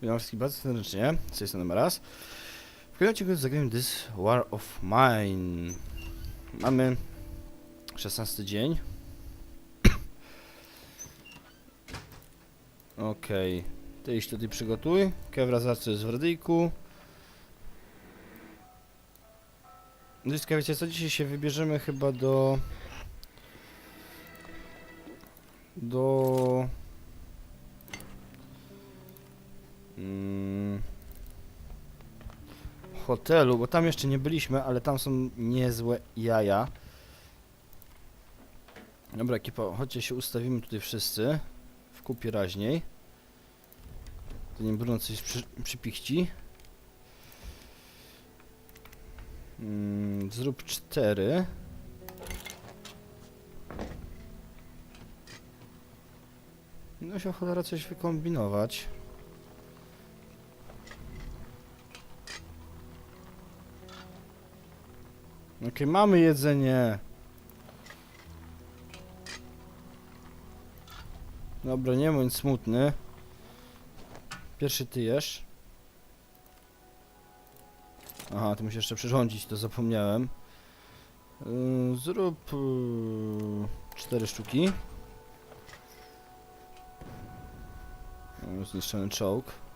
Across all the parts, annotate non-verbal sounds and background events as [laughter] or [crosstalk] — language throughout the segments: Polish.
Wszystkich bardzo serdecznie, z tej strony raz. W kolejnym odcinku zagramy This War of Mine. Mamy 16 dzień. [clears throat] Okej, ty iść tutaj przygotuj. Kewra zawsze jest w radyjku. Dyska, wiecie co, dzisiaj się wybierzemy chyba do... Do... hotelu, bo tam jeszcze nie byliśmy, ale tam są niezłe jaja. Dobra, ekipa, chodźcie się ustawimy tutaj wszyscy w kupie raźniej. To nie Bruno coś przy, przypichci. Mm, zrób cztery. No się cholera coś wykombinować. Okej, mamy jedzenie. Dobra, nie bądź smutny. Pierwszy ty jesz. Aha, ty musisz jeszcze przyrządzić, to zapomniałem. Yy, zrób yy, cztery sztuki. Yy, Zniszczony czołg.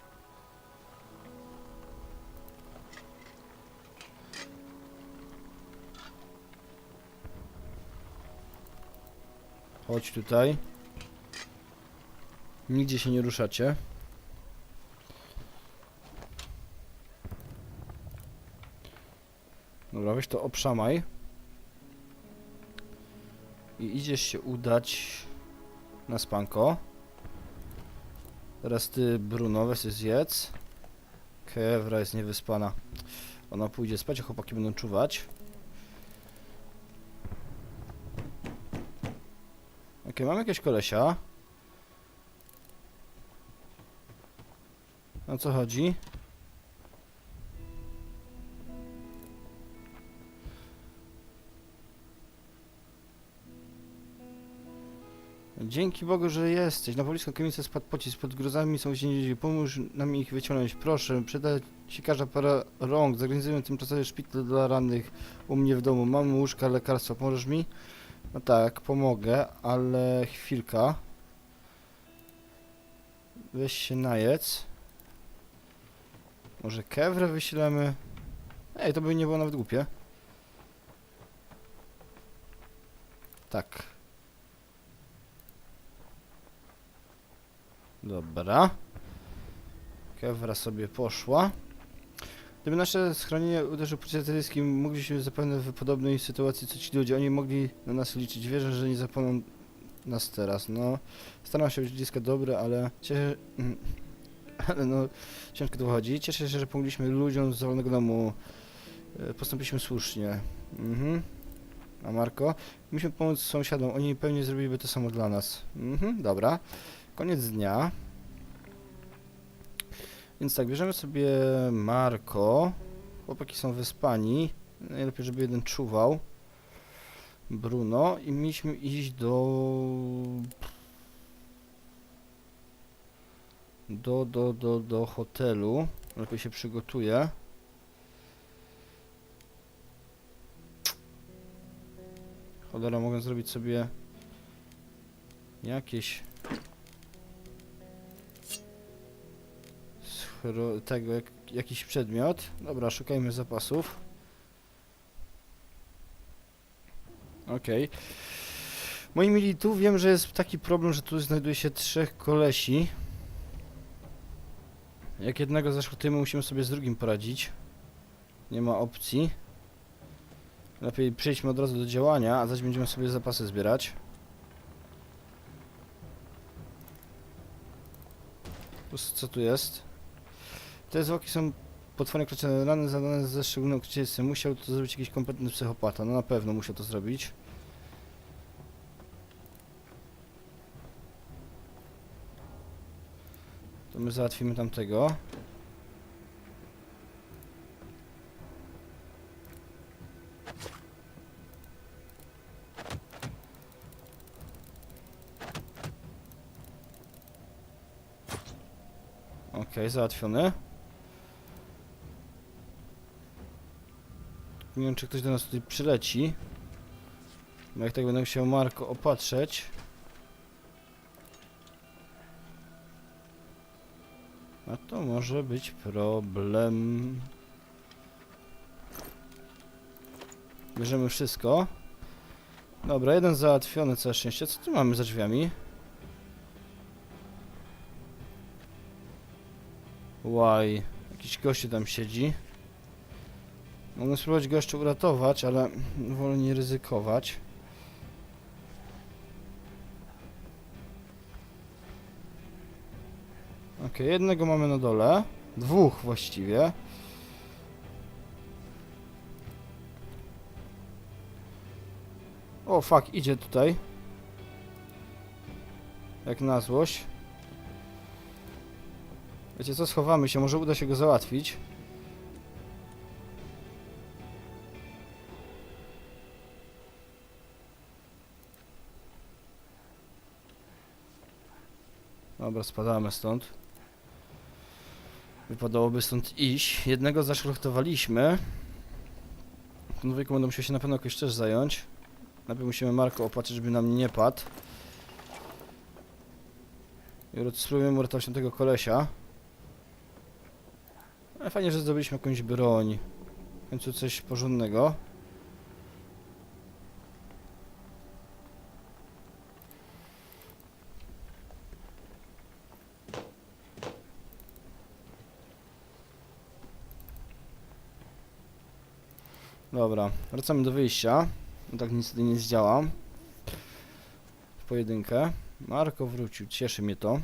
Chodź tutaj. Nigdzie się nie ruszacie. Dobra, weź to obszamaj. I idziesz się udać na spanko. Teraz ty, Bruno, weź zjedz. Kewra jest niewyspana. Ona pójdzie spać, a chłopaki będą czuwać. Okej, mam jakiegoś kolesia. O co chodzi? Dzięki Bogu, że jesteś. Na poblisko kamienicy spadł pocisk pod grozami są więźniowie. Pomóż nam ich wyciągnąć, proszę. Przyda się każda para rąk. Zorganizujemy tymczasowy szpital dla rannych u mnie w domu. Mamy łóżka, lekarstwa. Pomożesz mi? No tak, pomogę, ale chwilka. Weź się najedz. Może kewrę wyślemy? Ej, to by nie było nawet głupie. Tak. Dobra. Kewra sobie poszła. Gdyby nasze schronienie uderzył amerykański, mogliśmy zapewne w podobnej sytuacji co ci ludzie. Oni mogli na nas liczyć. Wierzę, że nie zapomną nas teraz. No, staram się być blisko dobre, ale cieszę... [clears throat] Ale no, ciężko to wychodzi. Cieszę się, że pomogliśmy ludziom z wolnego domu. E, Postąpiliśmy słusznie. Mhm. A Marko? Musimy pomóc sąsiadom. Oni pewnie zrobiliby to samo dla nas. Mhm, dobra. Koniec dnia. Więc tak, bierzemy sobie Marko. Chłopaki są wyspani. Najlepiej, żeby jeden czuwał. Bruno. I mieliśmy iść do... Do, do, do, do hotelu. Lepiej się przygotuję. Cholera, mogę zrobić sobie jakieś tego, jak, jakiś przedmiot. Dobra, szukajmy zapasów. Okej. Moi mili, tu wiem, że jest taki problem, że tu znajduje się trzech kolesi. Jak jednego zaszkutujemy, musimy sobie z drugim poradzić. Nie ma opcji. Lepiej przejdźmy od razu do działania, a zaś będziemy sobie zapasy zbierać. Co tu jest? Te zwłoki są potwornie kroczone rany zadane ze szczególnym okrucieństwem. Musiał to zrobić jakiś kompletny psychopata. No na pewno musiał to zrobić. To my załatwimy tamtego. Okej, załatwiony. Nie wiem, czy ktoś do nas tutaj przyleci. Bo jak tak będę musiał Marko opatrzeć. A to może być problem. Bierzemy wszystko. Dobra, jeden załatwiony, całe szczęście. Co tu mamy za drzwiami? Łaj, jakiś gościu tam siedzi. Mogę spróbować go jeszcze uratować, ale wolę nie ryzykować. Okej, jednego mamy na dole. Dwóch właściwie. O, fuck, idzie tutaj. Jak na złość. Wiecie co, schowamy się, może uda się go załatwić. Dobra, spadamy stąd. Wypadałoby stąd iść. Jednego zaszrochtowaliśmy. Ten wieku będę musiał się na pewno jakoś też zająć. Najpierw musimy Marko opatrzyć, żeby nam nie padł. I spróbujemy uratować tego kolesia. Ale fajnie, że zdobyliśmy jakąś broń. W końcu coś porządnego. Dobra, wracamy do wyjścia. No tak tutaj nie zdziałam. W pojedynkę. Marko wrócił, cieszy mnie to.